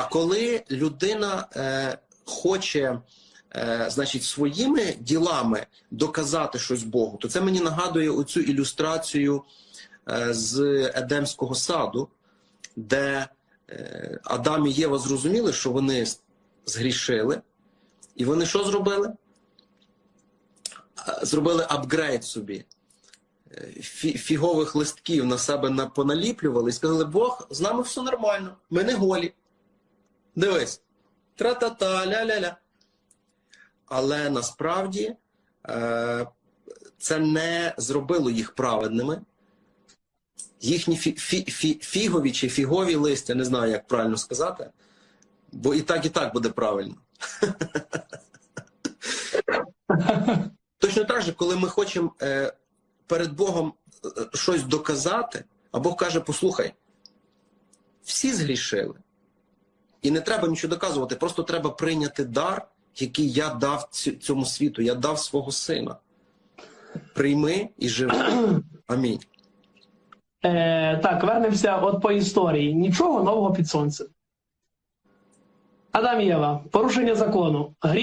А коли людина е, хоче, е, значить, своїми ділами доказати щось Богу, то це мені нагадує оцю ілюстрацію е, з Едемського саду, де е, Адам і Єва зрозуміли, що вони згрішили, і вони що зробили? Е, Зробили апгрейд собі. Е, Фігових листків на себе поналіплювали і сказали: Бог, з нами все нормально, ми не голі. Дивись. Тра-та-та, ля-ля-ля. Але насправді е, це не зробило їх праведними. Їхні фі- фі- фі- фігові чи фігові листя, не знаю, як правильно сказати, бо і так, і так буде правильно. Точно так же, коли ми хочемо е, перед Богом е, щось доказати, а Бог каже: послухай, всі згрішили. І не треба нічого доказувати, просто треба прийняти дар, який я дав цьому світу. Я дав свого сина. Прийми і живи. Амінь. Е, так, вернемося от по історії. Нічого нового під сонцем. Адам і Єва, порушення закону. Гріх